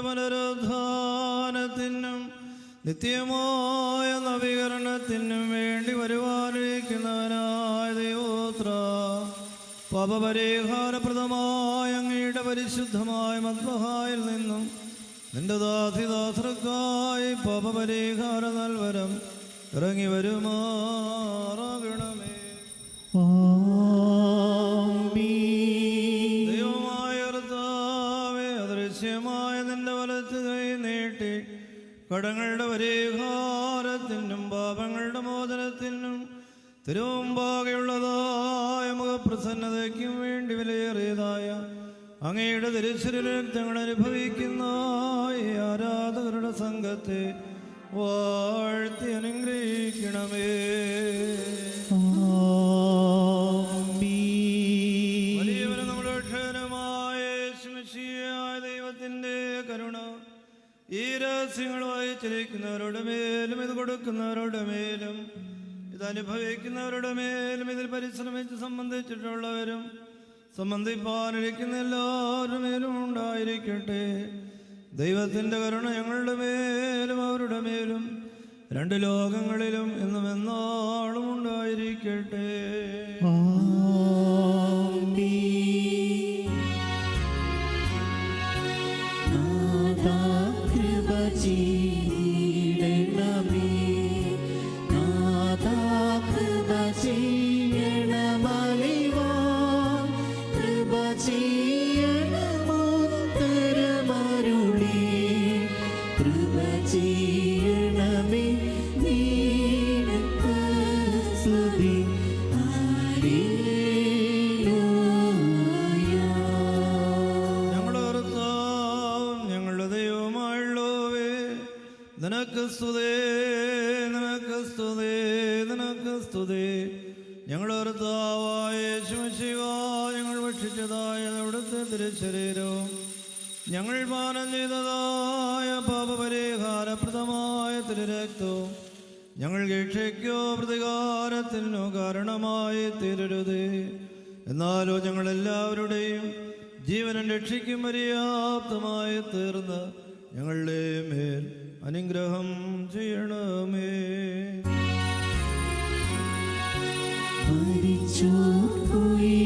നിന്റെ പുനരുദ്ധാനത്തിനും നിത്യമായ നവീകരണത്തിനും വേണ്ടി വരുവാനിരിക്കുന്നവനായ ദൈവോത്ര പാപപരിഹാരപ്രദമായ അങ്ങയുടെ പരിശുദ്ധമായ മത്മഹായിൽ നിന്നും നിന്റെ ദാസിദാസർക്കായി പാപപരിഹാര നൽവരം ഇറങ്ങി വരുമാറാകണമേ കടങ്ങളുടെ പരിഹാരത്തിനും പാപങ്ങളുടെ മോചനത്തിനും തിരുവുമ്പാകെയുള്ളതായ മുഖപ്രസന്നതയ്ക്കും വേണ്ടി വിലയേറിയതായ അങ്ങയുടെ തിരിച്ചരക്തങ്ങൾ അനുഭവിക്കുന്ന ആരാധകരുടെ സംഘത്തെ വാഴ്ത്തി അനുഗ്രഹിക്കണമേ. വലിയവനും നമ്മുടെ ക്ഷേരമായ ദൈവത്തിന്റെ കരുണ ഈ രഹസ്യങ്ങൾ വായിച്ചിരിക്കുന്നവരുടെ മേലും ഇത് കൊടുക്കുന്നവരുടെ മേലും ഇത് അനുഭവിക്കുന്നവരുടെ മേലും ഇതിൽ പരിശ്രമിച്ച് സംബന്ധിച്ചിട്ടുള്ളവരും സംബന്ധിപ്പാനിരിക്കുന്ന എല്ലാവരുടെ മേലും ഉണ്ടായിരിക്കട്ടെ. ദൈവത്തിന്റെ കരുണ ഞങ്ങളുടെ മേലും അവരുടെ മേലും രണ്ട് ലോകങ്ങളിലും എന്നും എന്നാളും ഉണ്ടായിരിക്കട്ടെ. ചെയ്യണമേ നിനക്ക് സ്തുതേ നിനക്ക് സ്തുതേ നിനക്ക് സ്തുതേ. ഞങ്ങളുടെ കർത്താവായ ശിവ ഞങ്ങൾ ഭക്ഷിച്ചതായ അവിടുത്തെ തിരുശരീരവും ഞങ്ങൾ പാനം ചെയ്തതായ പാപപരിഹാരപ്രദമായ തിരുരക്തവും ഞങ്ങൾ രക്ഷയ്ക്കോ പ്രതികാരത്തിനോ കാരണമായി തീരരുത്. എന്നാലോ ഞങ്ങളെല്ലാവരുടെയും ജീവനം രക്ഷിക്കും പര്യാപ്തമായി തീർന്ന് ഞങ്ങളുടെ അനുഗ്രഹം ചെയ്യണമേ. മരിച്ചു പോയി